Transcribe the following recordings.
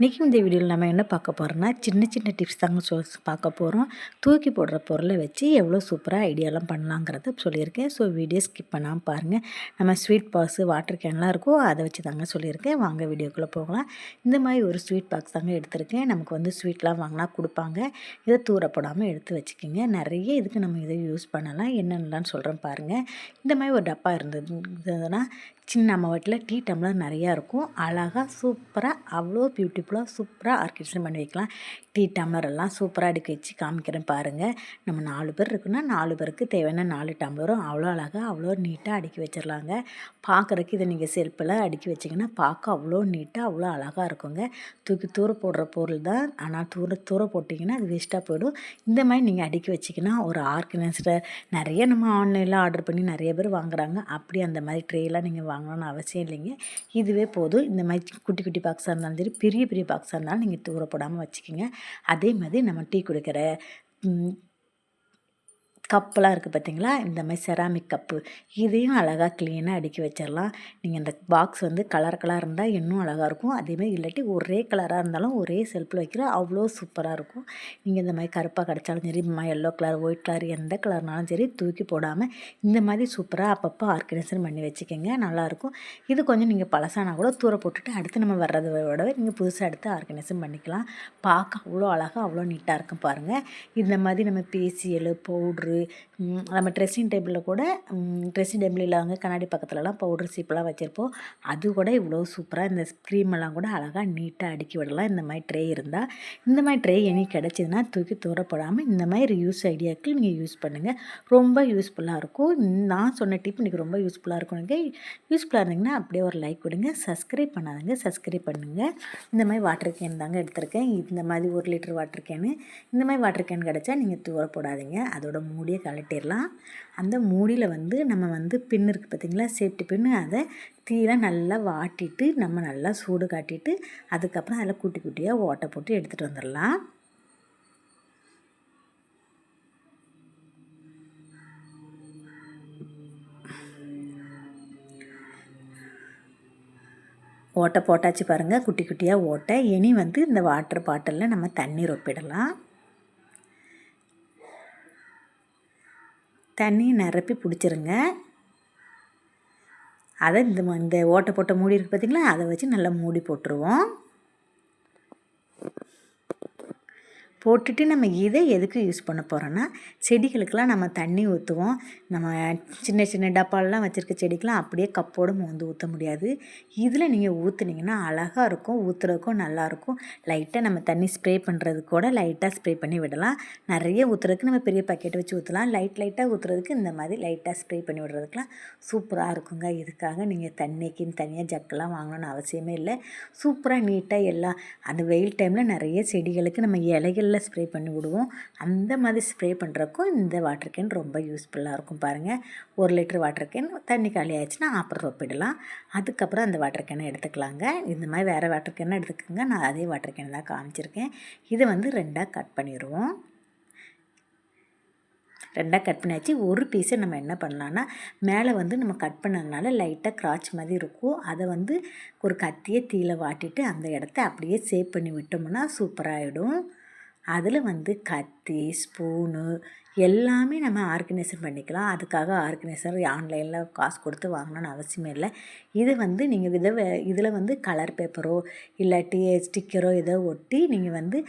இன்றைக்கி இந்த வீடியோவில் நம்ம என்ன பார்க்க போகிறோம்னா சின்ன சின்ன டிப்ஸ் தாங்க சொ பார்க்க போகிறோம் தூக்கி போடுற பொருளை வச்சு எவ்வளோ சூப்பராக ஐடியாலாம் பண்ணலாங்கிறத சொல்லியிருக்கேன். ஸோ வீடியோ ஸ்கிப் பண்ணாமல் பாருங்கள் நம்ம ஸ்வீட் பாக்ஸு வாட்டர் கேன்லாம் இருக்கோ அதை வச்சு தாங்க சொல்லியிருக்கேன். வாங்க வீடியோக்குள்ளே போகலாம். இந்த மாதிரி ஒரு ஸ்வீட் பாக்ஸ் தாங்க எடுத்திருக்கேன். நமக்கு வந்து ஸ்வீட்லாம் வாங்கினா கொடுப்பாங்க. இதை தூரப்படாமல் எடுத்து வச்சுக்கோங்க. நிறைய இதுக்கு நம்ம இதை யூஸ் பண்ணலாம். என்னென்னலாம் சொல்கிறேன் பாருங்கள் இந்த மாதிரி ஒரு டப்பா இருந்ததுன்னா சின்ன நம்ம வீட்டில் டீ டம்ளர் நிறையா இருக்கும். அழகாக சூப்பராக அவ்வளோ பியூட்டி பியூட்டிஃபுல்லாக சூப்பராக ஆர்கிடெக்சர் பண்ணி வைக்கலாம். டீ டம்ளர் எல்லாம் சூப்பராக அடுக்கி வச்சு காமிக்கிறேன் பாருங்கள் நம்ம நாலு பேர் இருக்குன்னா நாலு பேருக்கு தேவையான நாலு டம்ளரும் அவ்வளோ அழகாக அவ்வளோ நீட்டாக அடுக்கி வச்சிடலாங்க. பார்க்குறக்கு இதை நீங்கள் செல்ஃபில் அடுக்கி வச்சிங்கன்னா பார்க்க அவ்வளோ நீட்டாக அவ்வளோ அழகாக இருக்குங்க. தூக்கி தூர போடுற பொருள் தான். ஆனால் தூர தூர போட்டிங்கன்னா அது வேஸ்ட்டாக போயிடும். இந்த மாதிரி நீங்கள் அடுக்கி வச்சிங்கன்னா ஒரு ஆர்கனைஸ்டர் நிறைய நம்ம ஆன்லைனில் ஆர்டர் பண்ணி நிறைய பேர் வாங்குகிறாங்க அப்படி அந்த மாதிரி ட்ரேலாம் நீங்கள் வாங்கணும்னு அவசியம் இல்லைங்க. இதுவே போதும். இந்த மாதிரி குட்டி குட்டி பாக்ஸாக இருந்தாலும் சரி பெரிய பெரிய பாக்ஸாக இருந்தாலும் நீங்கள் தூரப்படாமல் போடாமல் அதே மாதிரி நம்ம டீ குடிக்கிற கப்பெலாம் இருக்குது பார்த்தீங்களா? இந்த மாதிரி செராமிக் கப்பு. இதையும் அழகாக க்ளீனாக அடுக்கி வச்சிடலாம் நீங்கள் இந்த பாக்ஸ் வந்து கலர் கலராக இருந்தால் இன்னும் அழகாக இருக்கும். அதேமாதிரி இல்லாட்டி ஒரே கலராக இருந்தாலும் ஒரே செல்ஃபில் வைக்கிற அவ்வளோ சூப்பராக இருக்கும். நீங்கள் இந்த மாதிரி கருப்பாக கிடச்சாலும் சரி எல்லோ கலர் ஒயிட் கலர் எந்த கலர்னாலும் சரி தூக்கி போடாமல் இந்த மாதிரி சூப்பராக அப்பப்போ ஆர்கனைசேஷன் பண்ணி வச்சுக்கோங்க. நல்லாயிருக்கும் இது கொஞ்சம் நீங்கள் பழசானா கூட தூர போட்டுட்டு அடுத்து நம்ம வர்றதை விட நீங்கள் புதுசாக எடுத்து ஆர்கனைசேஷன் பண்ணிக்கலாம். பார்க்க அவ்வளோ அழகாக அவ்வளோ நீட்டாக இருக்கும் பாருங்கள் இந்த மாதிரி நம்ம பேசியல் பவுட்ரு நம்ம ட்ரெஸ்ஸிங் டேபிளில் கூட ட்ரெஸ்ஸிங் டேபிள் இல்லாதவங்க கண்ணாடி பக்கத்துலலாம் பவுடர் சீப்பெல்லாம் வச்சுருப்போம். அது கூட இவ்வளோ சூப்பராக இந்த ஸ்க்ரீமெல்லாம் கூட அழகாக நீட்டாக அடுக்கி விடலாம். இந்த மாதிரி ட்ரே இருந்தால் இந்த மாதிரி ட்ரே எனி கிடச்சிதுன்னா தூக்கி தூரப்படாமல் இந்த மாதிரி யூஸ் ஐடியாக்கள் நீங்கள் யூஸ் பண்ணுங்கள் ரொம்ப யூஸ்ஃபுல்லாக இருக்கும். நான் சொன்ன டிப் இன்றைக்கி ரொம்ப யூஸ்ஃபுல்லாக இருக்கும். நீங்கள் யூஸ்ஃபுல்லாக இருந்தீங்கன்னா அப்படியே ஒரு லைக் கொடுங்க. சப்ஸ்கிரைப் பண்ணாதங்க. சப்ஸ்கிரைப் பண்ணுங்கள் இந்த மாதிரி வாட்டர் கேன் தாங்க எடுத்திருக்கேன். இந்த மாதிரி ஒரு லிட்டர் வாட்டர் கேனு இந்த மாதிரி வாட்டர் கேன் கிடச்சா நீங்கள் தூர போடாதீங்க அதோட அப்படியே கலட்டிடலாம் அந்த மூடியில் வந்து நம்ம வந்து பின் இருக்குது பார்த்திங்களா செட்டு பின்னு அதை தீயெலாம் நல்லா வாட்டிட்டு நம்ம நல்லா சூடு காட்டிட்டு அதுக்கப்புறம் அதில் குட்டி குட்டியாக ஓட்டை போட்டு எடுத்துகிட்டு வந்துடலாம். ஓட்டை போட்டாச்சு பாருங்கள் குட்டி குட்டியாக ஓட்டை இனி வந்து இந்த வாட்டர் பாட்டிலில் நம்ம தண்ணி ஒப்பிடலாம். தண்ணி நிரப்பி பிடிச்சிருங்க. அதை இந்த இந்த ஓட்டை போட்ட மூடி இருக்குது பார்த்திங்களா அதை வச்சு நல்லா மூடி போட்டுருவோம். போட்டுட்டு நம்ம இதை எதுக்கு யூஸ் பண்ண போகிறோன்னா செடிகளுக்கெல்லாம் நம்ம தண்ணி ஊற்றுவோம் நம்ம சின்ன சின்ன டப்பாலெலாம் வச்சுருக்க செடிக்கெலாம் அப்படியே கப்போடு மோந்து ஊற்ற முடியாது. இதில் நீங்கள் ஊற்றுனீங்கன்னா அழகாக இருக்கும் ஊற்றுறதுக்கும் நல்லாயிருக்கும் லைட்டாக நம்ம தண்ணி ஸ்ப்ரே பண்ணுறது கூட லைட்டாக ஸ்ப்ரே பண்ணி விடலாம். நிறைய ஊற்றுறதுக்கு நம்ம பெரிய பக்கெட் வச்சு ஊற்றலாம் லைட் லைட்டாக ஊற்றுறதுக்கு இந்த மாதிரி லைட்டாக ஸ்ப்ரே பண்ணி விடுறதுக்கெலாம் சூப்பராக இருக்குங்க. இதுக்காக நீங்கள் தண்ணிக்குன்னு தனியாக ஜக்கெல்லாம் வாங்கணும்னு அவசியமே இல்லை. சூப்பராக நீட்டாக எல்லாம் அந்த வெயில் டைமில் நிறைய செடிகளுக்கு நம்ம இலைகள் ஃபுல்லாக ஸ்ப்ரே பண்ணி விடுவோம். அந்த மாதிரி ஸ்ப்ரே பண்ணுறக்கும் இந்த வாட்டர் கேன் ரொம்ப யூஸ்ஃபுல்லாக இருக்கும் பாருங்கள் ஒரு லிட்டர் வாட்டர் கேன் தண்ணி காலி ஆயிடுச்சுன்னா அப்புறம் ரொப்பிடலாம். அதுக்கப்புறம் அந்த வாட்டர் கேனை எடுத்துக்கலாங்க. இந்த மாதிரி வேறு வாட்டர் கேனை எடுத்துக்கோங்க. நான் அதே வாட்டர் கேன் தான் காமிச்சிருக்கேன். இதை வந்து ரெண்டாக கட் பண்ணிடுவோம் ரெண்டாக கட் பண்ணியாச்சு. ஒரு பீஸை நம்ம என்ன பண்ணலான்னா மேலே வந்து நம்ம கட் பண்ணதுனால லைட்டாக கிராச் மாதிரி இருக்கும். அதை வந்து ஒரு கத்தியை தீல வாட்டிட்டு அந்த இடத்த அப்படியே சேவ் பண்ணி விட்டோம்னா சூப்பராகிடும் அதில் வந்து கத்தி ஸ்பூனு எல்லாமே நம்ம ஆர்கனைசர் பண்ணிக்கலாம். அதுக்காக ஆர்கனைசர் ஆன்லைனில் காசு கொடுத்து வாங்கணும்னு அவசியமே இல்லை. இது வந்து நீங்கள் இதை இதில் வந்து கலர் பேப்பரோ இல்லாட்டி ஸ்டிக்கரோ ஏதோ ஒட்டி நீங்கள் வந்து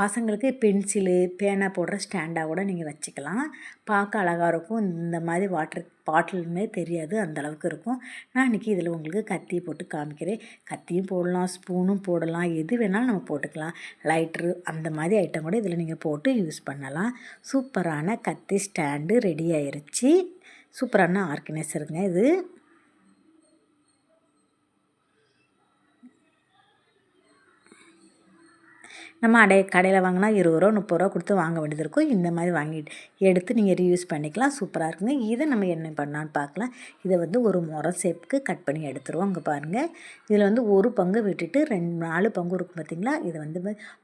பசங்களுக்கு பென்சிலு பேனா போடுற ஸ்டாண்டாக கூட நீங்கள் வச்சுக்கலாம். பார்க்க அழகாக இருக்கும். இந்த மாதிரி வாட்டர் பாட்டிலுமே தெரியாது அந்தளவுக்கு இருக்கும். நான் இன்றைக்கி இதில் உங்களுக்கு கத்தி போட்டு காமிக்கிறேன். கத்தியும் போடலாம் ஸ்பூனும் போடலாம். எது வேணாலும் நம்ம போட்டுக்கலாம். லைட்ரு அந்த மாதிரி ஐட்டம் கூட இதில் நீங்கள் போட்டு யூஸ் பண்ணலாம். சூப்பரான கத்தி ஸ்டாண்டு ரெடி ஆயிடுச்சு சூப்பரான ஆர்கனைசருங்க இது. நம்ம அடை கடையில் வாங்கினா இருபது ரூபா முப்பது ரூபா கொடுத்து வாங்க வேண்டியது இருக்கும். இந்த மாதிரி வாங்கிட்டு எடுத்து நீங்கள் ரீயூஸ் பண்ணிக்கலாம். சூப்பராக இருக்குங்க. இதை நம்ம என்ன பண்ணான்னு பார்க்கலாம். இதை வந்து ஒரு முறை சேப்புக்கு கட் பண்ணி எடுத்துருவோம். அங்கே பாருங்கள் இதில் வந்து ஒரு பங்கு வெட்டிட்டு ரெண்டு நாலு பங்கு இருக்கும் பார்த்திங்களா இதை வந்து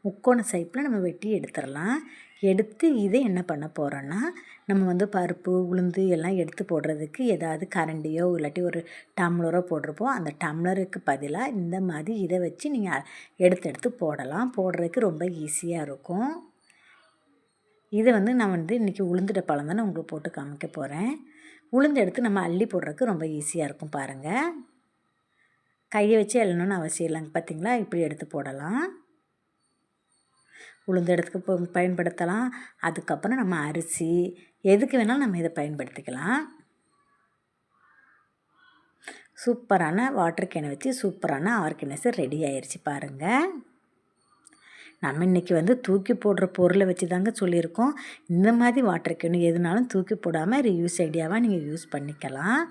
முக்கோண ஷேப்பில் நம்ம வெட்டி எடுத்துடலாம் எடுத்து இதை என்ன பண்ண போகிறோன்னா நம்ம வந்து பருப்பு உளுந்து எல்லாம் எடுத்து போடுறதுக்கு ஏதாவது கரண்டியோ இல்லாட்டி ஒரு டம்ளரோ போட்டிருப்போம். அந்த டம்ளருக்கு பதிலாக இந்த மாதிரி இதை வச்சு நீங்கள் எடுத்து எடுத்து போடலாம். போடுறதுக்கு ரொம்ப ஈஸியாக இருக்கும். இதை வந்து நான் வந்து இன்றைக்கி உளுந்துட பழம் தானே உங்களுக்கு போட்டு காமிக்க போகிறேன் உளுந்து எடுத்து நம்ம அள்ளி போடுறதுக்கு ரொம்ப ஈஸியாக இருக்கும் பாருங்கள் கையை வச்சு எல்லணும்னு அவசியம் இல்லைங்க. பார்த்தீங்களா இப்படி எடுத்து போடலாம். உளுந்த இடத்துக்கு பயன்படுத்தலாம். அதுக்கப்புறம் நம்ம அரிசி எதுக்கு வேணாலும் நம்ம இதை பயன்படுத்திக்கலாம். சூப்பரான வாட்டர் கேனை வச்சு சூப்பரான ஆர்கனைசர் ரெடி ஆயிடுச்சு பாருங்கள் நம்ம இன்றைக்கி வந்து தூக்கி போடுற பொருளை வச்சு தாங்க சொல்லியிருக்கோம். இந்த மாதிரி வாட்டர் கேனு எதுனாலும் தூக்கி போடாமல் ரீயூஸ் ஐடியாவாக நீங்கள் யூஸ் பண்ணிக்கலாம்.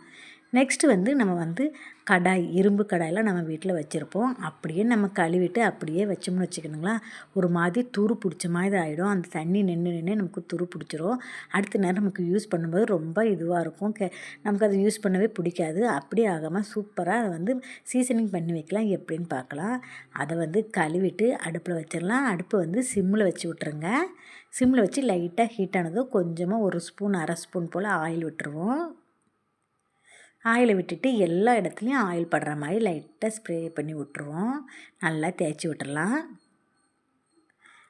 நெக்ஸ்ட்டு வந்து நம்ம வந்து கடாய் இரும்பு கடாயெலாம் நம்ம வீட்டில் வச்சுருப்போம். அப்படியே நம்ம கழுவிட்டு அப்படியே வச்சோம்னு வச்சுக்கணுங்களா ஒரு மாதிரி துரு பிடிச்ச மாதிரி ஆகிடும் அந்த தண்ணி நின்று நின்று நமக்கு துரு பிடிச்சிரும். அடுத்த நேரம் நமக்கு யூஸ் பண்ணும்போது ரொம்ப இதுவாக இருக்கும். கே நமக்கு அதை யூஸ் பண்ணவே பிடிக்காது. அப்படியே ஆகாமல் சூப்பராக அதை வந்து சீசனிங் பண்ணி வைக்கலாம். எப்படின்னு பார்க்கலாம். அதை வந்து கழுவிட்டு அடுப்பில் வச்சிடலாம். அடுப்பு வந்து சிம்மில் வச்சு விட்ருங்க சிம்மில் வச்சு லைட்டாக ஹீட் ஆனதும் கொஞ்சமாக ஒரு ஸ்பூன் அரை ஸ்பூன் போல் ஆயில் விட்டுருவோம். ஆயிலை விட்டுட்டு எல்லா இடத்துலையும் ஆயில் படுற மாதிரி லைட்டாக ஸ்ப்ரே பண்ணி விட்ருவோம் நல்லா தேய்ச்சி விட்டுறலாம்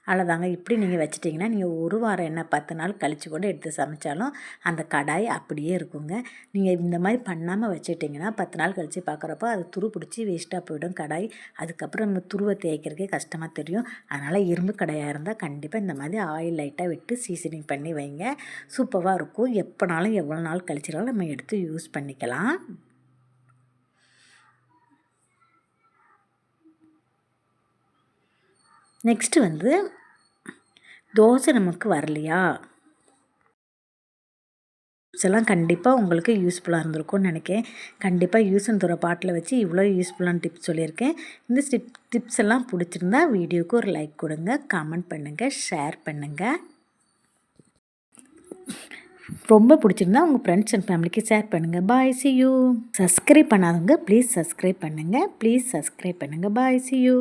அவ்வளோதாங்க இப்படி நீங்கள் வச்சிட்டிங்கன்னா நீங்கள் ஒரு வாரம் என்ன பத்து நாள் கழித்து கூட எடுத்து சமைச்சாலும் அந்த கடாய் அப்படியே இருக்குங்க. நீங்கள் இந்த மாதிரி பண்ணாமல் வச்சுட்டிங்கன்னா பத்து நாள் கழித்து பார்க்குறப்போ அது துரு பிடிச்சி வேஸ்ட்டாக போயிடும் கடாய். அதுக்கப்புறம் நம்ம துருவை தேய்க்கிறதுக்கே கஷ்டமாக தெரியும். அதனால் இரும்பு கடாயாக இருந்தால் கண்டிப்பாக இந்த மாதிரி ஆயில் லைட்டாக விட்டு சீசனிங் பண்ணி வைங்க. சூப்பராக இருக்கும். எப்போனாலும் எவ்வளோ நாள் கழிச்சினாலும் நம்ம எடுத்து யூஸ் பண்ணிக்கலாம். நெக்ஸ்ட்டு வந்து தோசை நமக்கு வரலையா? எல்லாம் கண்டிப்பாக உங்களுக்கு யூஸ்ஃபுல்லாக இருந்திருக்கும்னு நினைக்கிறேன். கண்டிப்பாக யூஸ் பாட்டில் வச்சு இவ்வளோ யூஸ்ஃபுல்லான டிப்ஸ் சொல்லியிருக்கேன். இந்த டிப் டிப்ஸ் எல்லாம் பிடிச்சிருந்தா வீடியோவுக்கு ஒரு லைக் கொடுங்க கமெண்ட் பண்ணுங்கள் ஷேர் பண்ணுங்கள் ரொம்ப பிடிச்சிருந்தா உங்கள் ஃப்ரெண்ட்ஸ் அண்ட் ஃபேமிலிக்கு ஷேர் பண்ணுங்கள் பாய் சி யூ சப்ஸ்கிரைப் பண்ணாதவங்க ப்ளீஸ் சப்ஸ்கிரைப் பண்ணுங்கள் ப்ளீஸ் சப்ஸ்கிரைப் பண்ணுங்கள் பாய் சி யூ